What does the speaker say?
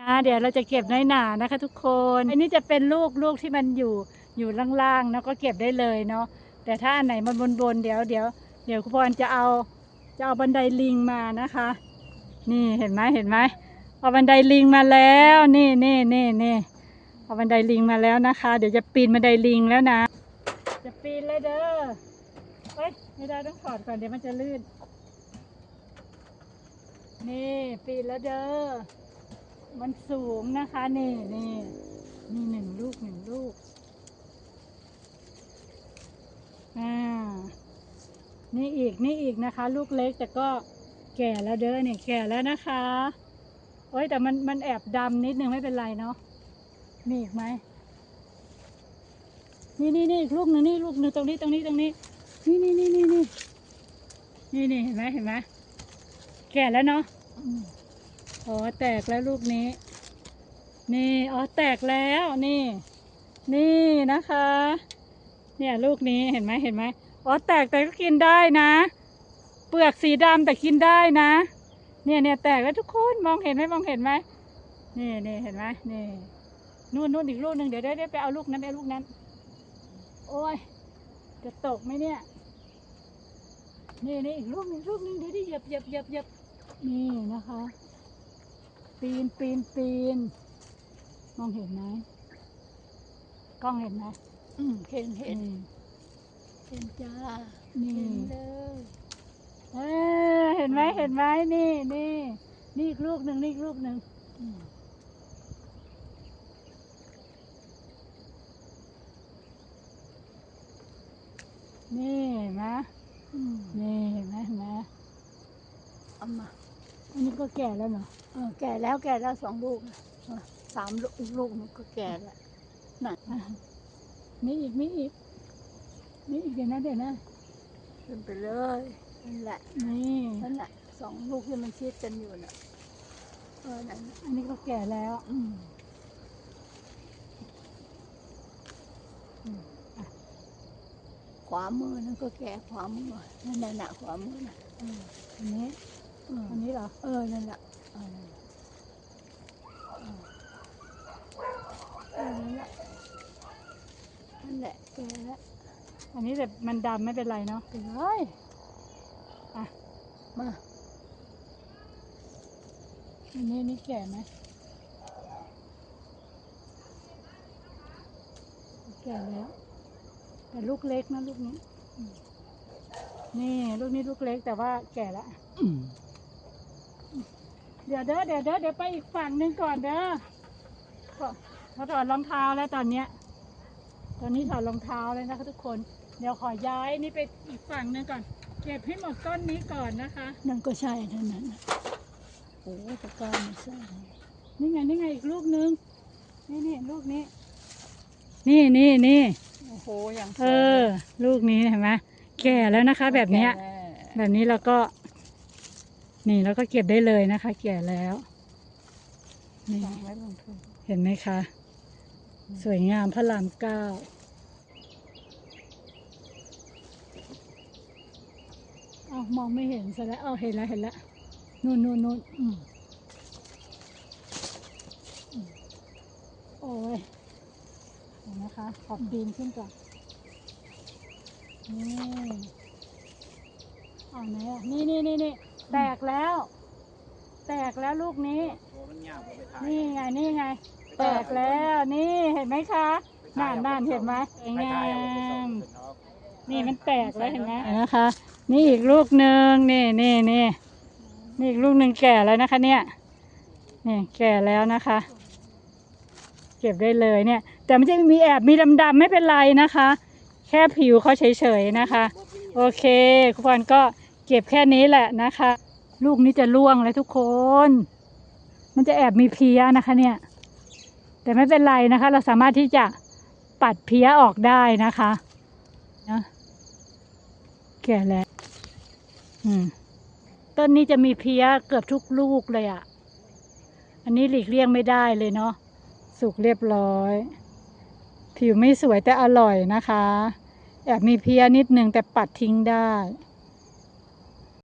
นะ เดี๋ยวเราจะเก็บน้อยหนานะคะ ทุกคน อันนี้จะเป็นลูกลูกที่มันอยู่อยู่ล่างๆเนาะก็เก็บได้เลยเนาะแต่ถ้าอันไหนมันบนๆเดี๋ยวเดี๋ยวเดี๋ยวคุณพรจะเอาจะเอาบันไดลิงมานะคะ นี่เห็นไหมเห็นไหมเอาบันไดลิงมาแล้วนี่นี่นี่นี่เอาบันไดลิงมาแล้วนะคะ เดี๋ยวจะปีนบันไดลิงแล้วนะ จะปีนเลยเด้อเฮ้ยไม่ได้ต้องถอดก่อนเดี๋ยวมันจะลื่น นี่ปีนแล้วเด้อ มันสูงนะคะนี่นี่นี่หนึ่งลูกหนึ่งลูกอ่านี่อีกนี่อีกนะคะ ลูกเล็กแต่ก็แก่แล้วเด้อเนี่ยแก่แล้วนะคะโอ้ยแต่มันมันแอบดำนิดนึงไม่เป็นไรเนาะมีอีกไหมนี่นี่นี่ลูกหนึ่งนี่ลูกหนึ่งตรงนี้ตรงนี้ตรงนี้ นี่นี่นี่นี่นี่นี่นี่เห็นไหมเห็นไหมแก่แล้วเนาะ อ๋อแตกแล้วลูกนี้ นี่อ๋อแตกแล้วนี่ นี่นะคะ เนี่ยลูกนี้เห็นไหมเห็นไหมอ๋อแตกแต่ก็กินได้นะ เปลือกสีดำแต่กินได้นะ เนี่ยเนี่ยแตกแล้วทุกคนมองเห็นไหมมองเห็นไหมนี่นี่เห็นไหมนี่นู่นนู่นอีกลูกหนึ่งเดี๋ยวได้ได้ไปเอาลูกนั้นไปเอาลูกนั้น โอ้ยจะตกไหมเนี่ยนี่นี่อีกลูกหนึ่งลูกหนึ่งเดี๋ยวได้เหยียบเหยียบเหยียบเหยียบนี่นะคะ ปีนปีนปีน มองเห็นไหมกล้องเห็นไหมอืมเห็นเห็นนี่เห็นจ้านี่ เห็นเลยเออเห็นไหมเห็นไหมนี่นี่นี่อีกลูกหนึ่งนี่อีกลูกหนึ่งอืมนี่เห็นไหมอืมนี่เห็นไหมเห็นไหมเอามาอันนี้ ก็แก่แล้วเนาะเออแก่แล้วแก่แล้วสองลูกนะเออสามลูกอีกลูกมันก็แก่แล้วน่ะอะมีอีกมีอีกมีอีกเดี๋ยวนะเดี๋ยวนะขึ้นไปเลยนั่นแหละนี่นั่นแหละสองลูกที่มันชิดกันอยู่น่ะเออนั่นน่ะอันนี้ก็แก่แล้วอืมอืมอะขวามือนั่นก็แก่ขวามือนั่นน่ะน่ะขวามือน่ะอืมอันนี้เอออันนี้เหรอ เออ นั่นแหละเออนั่นแหละเออนั่นแหละนั่นแหละแก่แล้วอันนี้แต่มันดำไม่เป็นไรเนาะไปเลยอะ มา อันนี้นี่แก่ไหมแก่แล้ว แต่ลูกเล็กนะลูกนี้อืมนี่ ลูกนี้ลูกเล็กแต่ว่าแก่แล้วอืม เดี๋ยวเด้อเดี๋ยวเด้อเดี๋ยวไปอีกฝั่งหนึ่งก่อนเด้อก็เขาถอดรองเท้าแล้วตอนเนี้ย ตอนนี้ถอดรองเท้าเลยนะคะทุกคน เดี๋ยวขอย้ายนี่ไปอีกฝั่งหนึ่งก่อน เก็บให้หมดต้นนี้ก่อนนะคะ นั่นก็ใช่เท่านั้นน่ะโอ้ตะกร้าไม่ใช่นี่ไงนี่ไงอีกลูกนึง นี่นี่ลูกนี้ นี่นี่นี่โอ้โหอย่างสวยเออ ลูกนี้เห็นไหมแก่แล้วนะคะ แบบเนี้ยแก่แบบนี้เราก็ นี่แล้วก็เก็บได้เลยนะคะ แก่แล้วนี่ฟังไว้ลงทุนเห็นไหมคะ สวยงามพระรามเก้าเอามองไม่เห็นซะแล้วเอาเห็นแล้วเห็นแล้วนู่นนู่นนู่นอืมอืมโอ้ยเห็นนะคะ ขอบดินขึ้นก่อนนี่เอาไหนอะนี่นี่นี่นี่ แตกแล้ว แตกแล้วลูกนี้ นี่ไงนี่ไง แตกแล้วนี่เห็นไหมคะน่านน่านเห็นไหมสวยงามนี่มันแตกแล้วเห็นไหมนะคะ นี่อีกลูกหนึ่งนี่นี่นี่นี่อีกลูกหนึ่งแก่แล้วนะคะ เนี่ยนี่แก่แล้วนะคะ เก็บได้เลยเนี่ย แต่มันจะมีแอบมีดำๆไม่เป็นไรนะคะ แค่ผิวเขาเฉยๆนะคะ โอเคคุณพรก็ เก็บแค่นี้แหละนะคะ ลูกนี้จะร่วงเลยทุกคน มันจะแอบมีเพี้ยนะคะเนี่ย แต่ไม่เป็นไรนะคะ เราสามารถที่จะปัดเพี้ยออกได้นะคะนะแก่แล้วต้นนี้จะมีเพี้ยเกือบทุกลูกเลยอะ่ะ อันนี้หลีกเลี่ยงไม่ได้เลยเนาะสุกเรียบร้อย ผิวไม่สวยแต่อร่อยนะคะ แอบมีเพี้ยนิดนึงแต่ปัดทิ้งได้